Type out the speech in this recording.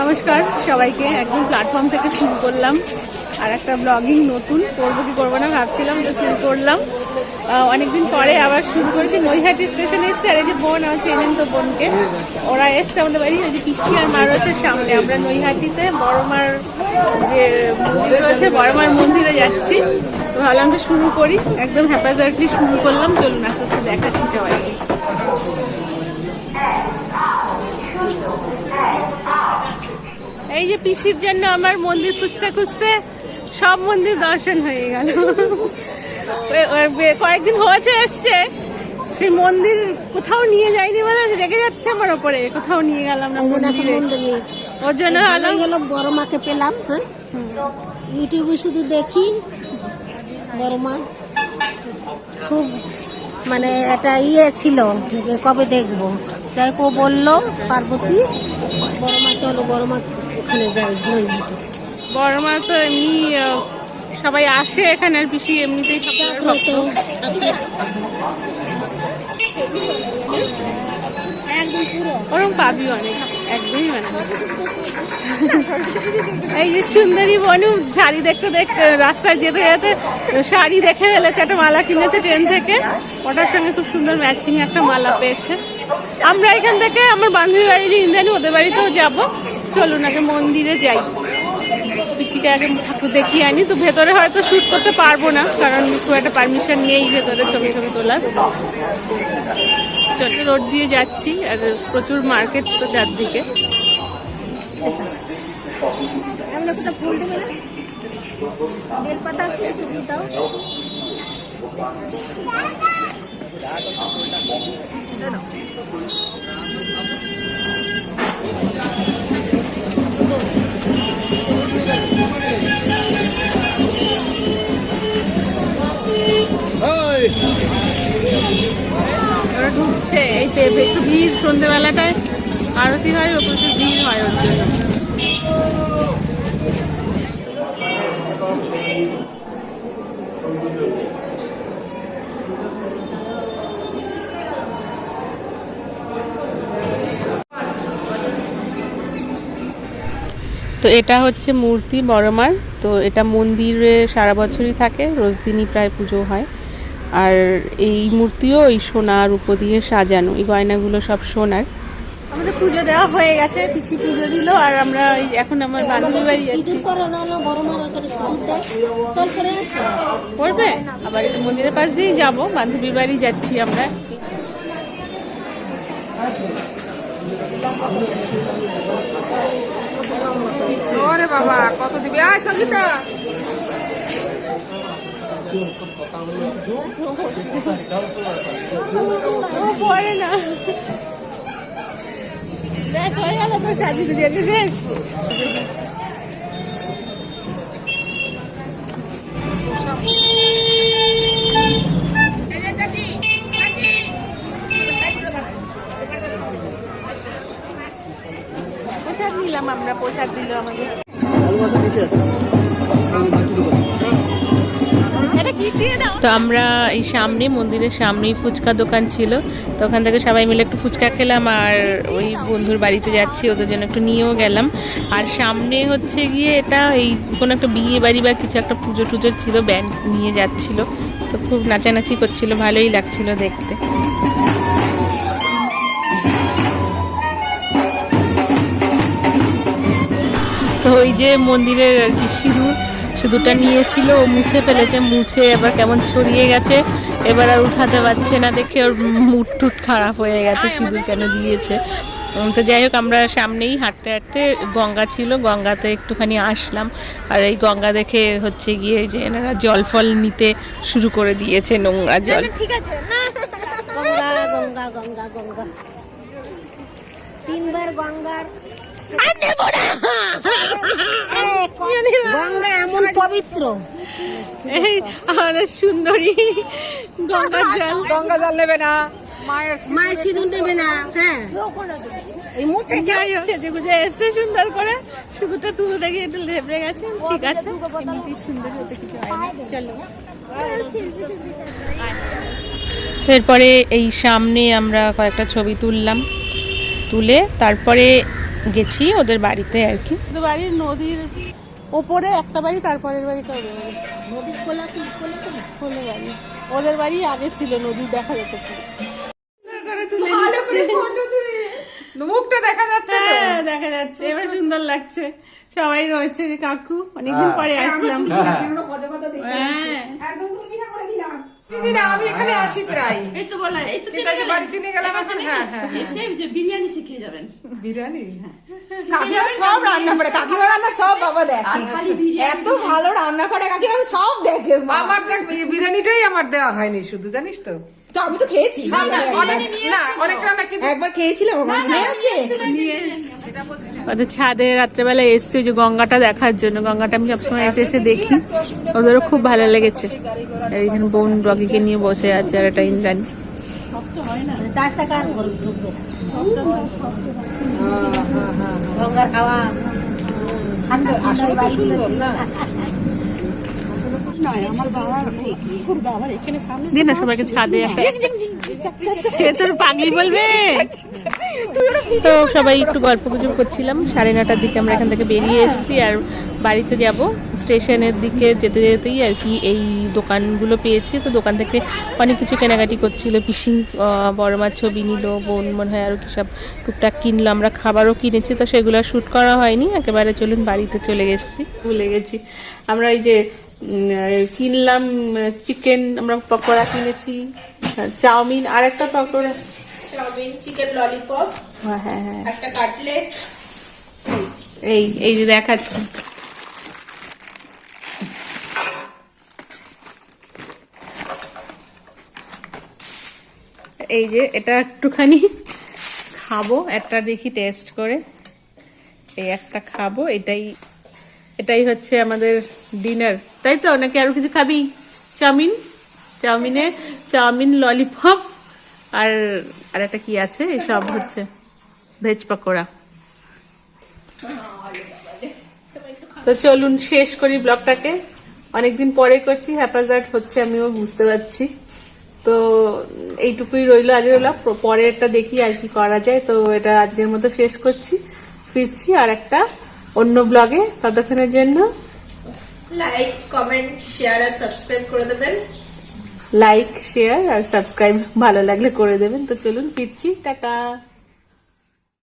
নমস্কার সবাইকে, একদম প্ল্যাটফর্ম থেকে শুরু করলাম। আর একটা ব্লগিং নতুন, করব কি করব না ভাবছিলাম যে শুরু করলাম। অনেকদিন পরে আবার শুরু করেছি। নৈহাটি স্টেশনে এসছে, আর এই যে বোন আছে চেনেন তো বোনকে। ওরা এসছে আমাদের বাড়ি, ওই যে পিসি আর মা রয়েছে সামনে। আমরা নৈহাটিতে বড়মার যে মন্দির রয়েছে বড়মার মন্দিরে যাচ্ছি। তো ভাবলাম যে শুরু করি। একদম হ্যাপাজার্টলি শুরু করলাম। চলুন আস্তে আস্তে দেখাচ্ছি সবাইকে। এই যে পিসির জন্য আমার মন্দির খুঁজতে খুঁজতে সব মন্দির দর্শন হয়ে গেল। কয়েকদিন হয়েছে এসছে। সেই মন্দির কোথাও নিয়ে যায়নি মানে রেগে যাচ্ছে আমার ওপরে কোথাও নিয়ে গেলাম না ওর জন্য ভালোই হলো বড় মাকে পেলাম হ্যাঁ? ইউটিউবে শুধু দেখি বড় মা। খুব মানে একটা ইয়ে ছিল যে কবে দেখব। যাই হোক ও বলল পার্বতী বড় মা চলো বড় মা ওখানে যাই নৈহাটি বড় মা তো এমনি সবাই আসে এখানে আর পিসি এমনিতেই ওরকম পাবি অনেক একদমই মানে এই যে সুন্দরী বনু শাড়ি দেখতে দেখতে রাস্তায় যেতে যেতে শাড়ি দেখে ফেলেছে একটা মালা কিনেছে ট্রেন থেকে। ওটার সঙ্গে খুব সুন্দর ম্যাচিং একটা মালা পেয়েছে। আমরা এখান থেকে আমার বান্ধবী বাড়ি ইন্দ্রাণী ওদের বাড়িতেও যাব। চলুন, আগে মন্দিরে যাই। পিসিকে আগে ঠাকুর দেখিয়ে আনি। তো ভেতরে হয়তো শ্যুট করতে পারব না, কারণ খুব একটা পারমিশন নেই ভেতরে ছবি ছবি তোলার। চলে, রোড দিয়ে যাচ্ছি, আর প্রচুর মার্কেট তো চারদিকে। ঢুকছে এই একটু ভিড় সন্ধ্যেবেলাটায় আরতি হয় প্রচুর ভিড় হয় ওর জন্য। তো এটা হচ্ছে মূর্তি বড়মার তো এটা মন্দিরে সারা বছরই থাকে, রোজ দিনই প্রায় পুজো হয়। আর এই মূর্তিও ওই সোনার উপর দিয়ে সাজানো এই গয়নাগুলো সব সোনার। আমাদের পুজো দেওয়া হয়ে গেছে পিসি পুজো দিল আর আমরা এখন আমার বান্ধবী বাড়ি যাচ্ছি। সিঁদুর পরে না না বড় মার ওখানে সিঁদুর দেয়। চল করে আসো পড়বে আবার মন্দিরের পাশ দিয়েই যাব বান্ধবীর বাড়ি যাচ্ছি আমরা। বাবা কত দিবি? আয় সঙ্গীতা পড়ে না দেখ হয়ে গেল তো সাজি গুজিয়ে বেশ প্রসাদ তো আমরা এই সামনে, মন্দিরের সামনেই ফুচকা দোকান ছিল। তো ওখান থেকে সবাই মিলে একটু ফুচকা খেলাম আর ওই বন্ধুর বাড়িতে যাচ্ছি, ওদের জন্য একটু নিয়েও গেলাম। আর সামনে হচ্ছে গিয়ে এটা এই কোনো একটা বিয়ে বাড়ি বা কিছু একটা পুজো টুজো ছিল ব্যান্ড নিয়ে যাচ্ছিল। তো খুব নাচানাচি করছিল, ভালোই লাগছিল দেখতে। তো ওই যে মন্দিরের আর কি সিঁদুর সিঁদুরটা নিয়েছিল ও মুছে ফেলেছে মুছে এবার কেমন ছড়িয়ে গেছে এবার আর উঠাতে পারছে না দেখে ওর মুড টুট খারাপ হয়ে গেছে সিঁদুর কেন দিয়েছে। তো যাই হোক আমরা সামনেই হাঁটতে হাঁটতে গঙ্গা ছিল গঙ্গাতে একটুখানি আসলাম আর এই গঙ্গা দেখে হচ্ছে গিয়ে যে এনারা জল ফল নিতে শুরু করে দিয়েছে নোংরা জল। ঠিক আছে গঙ্গা গঙ্গা গঙ্গা গঙ্গা। তিনবার গঙ্গার গঙ্গা এমন পবিত্র। এই আমাদের সুন্দরী গঙ্গার জল। গঙ্গা জল নেবে না। মায়ের মায়ের সিঁদুর নেবে না হ্যাঁ। যাই হোক সেজে গুজে এসছে সুন্দর করে। শুধুটা তুলে দেখি একটু লেবড়ে গেছে। ঠিক আছে এমনিতেই সুন্দর হতে কিছু হয়নি। চলো। এরপরে এই সামনে আমরা কয়েকটা ছবি তুললাম। তুলে তারপরে গেছি ওদের বাড়িতে আর কি। বাড়ির নদীর ওপরে একটা বাড়ি তারপরের বাড়িটা ওদের বাড়ি। নদীর কি? কোলে কোলে বাড়ি। ওদের বাড়ি আগে ছিল নদী দেখা যেত মুখটা দেখা যাচ্ছে হ্যাঁ দেখা যাচ্ছে। এবার সুন্দর লাগছে। সবাই রয়েছে যে কাকু অনেকদিন পরে আসলাম। হ্যাঁ চিনি না আমি এখানে আসি প্রায়। এই তো বললাম এই তো এটা বাড়ি চিনে গেলাম হ্যাঁ হ্যাঁ। এসে যে বিরিয়ানি শিখিয়ে যাবেন। বিরিয়ানি? কাকিমা সব রান্না করে কাকিমা রান্না সব বাবা দেখে। আর খালি বিরিয়ানি এত ভালো রান্না করে কাকিমা আমি সব দেখে আমার দেখ বিরিয়ানিটাই আমার দেওয়া হয়নি শুধু জানিস তো? তো আমি তো খেয়েছি। অনেক না অনেক রান্না কিন্তু একবার খেয়েছিলাম আমার মনে আছে ওদের ছাদে রাত্রেবেলা এসছে ওই যে গঙ্গাটা দেখার জন্য। গঙ্গাটা আমি সবসময় এসে এসে দেখি। ওদেরও খুব ভালো লেগেছে। আর এখানে বোন ডগিকে নিয়ে বসে আছে আর একটা ইন্দ্রাণী। গঙ্গার বাড়িগুলো দিন না সবাইকে ছাদে তোর পাগলি বলবে? তো সবাই একটু গল্প গুজব করছিলাম। সাড়ে নটার দিকে আমরা এখান থেকে বেরিয়ে এসেছি আর বাড়িতে যাব। স্টেশনের দিকে যেতে যেতেই আর কি এই দোকানগুলো পেয়েছি। তো দোকান থেকে অনেক কিছু কেনাকাটি করছিল। পিসি বড় মাছ ছবি নিল বোন মনে হয় আরও কি সব টুকটাক কিনলো। আমরা খাবারও কিনেছি তো সেগুলো শ্যুট করা হয়নি। একেবারে চলুন বাড়িতে চলে এসেছি। ভুলে গেছি। আমরা এই যে কিনলাম চিকেন আমরা পকোড়া কিনেছি চাউমিন আর একটা পকোড়া। চাউমিন চিকেন ললিপপ হ্যাঁ হ্যাঁ হ্যাঁ। একটা কাটলেট। এই এই যে দেখাচ্ছি। এই যে এটা একটুখানি খাব একটা দেখি টেস্ট করে। এই একটা খাব এটাই এটাই হচ্ছে আমাদের ডিনার তাই তো? নাকি আরও কিছু খাবি? চাউমিন? চাউমিনে চাউমিন ললিপপ আর আর একটা কি আছে? এসব হচ্ছে ভেজ পকোড়া। তো চলুন, শেষ করি ব্লগটাকে। অনেকদিন পরে করছি হ্যাপাজার্ট হচ্ছে, আমিও বুঝতে পারছি। তো এইটুকুই রইল আজ রইল পরেরটা দেখি আর কি করা যায়। তো এটা আজকের মতো শেষ করছি। ফিরছি আর একটা অন্য ব্লগে ততক্ষণের জন্য। লাইক কমেন্ট শেয়ার আর সাবস্ক্রাইব করে দেবেন। লাইক শেয়ার আর সাবস্ক্রাইব ভালো লাগলে করে দেবেন। তো চলুন ফিরছি। টাটা।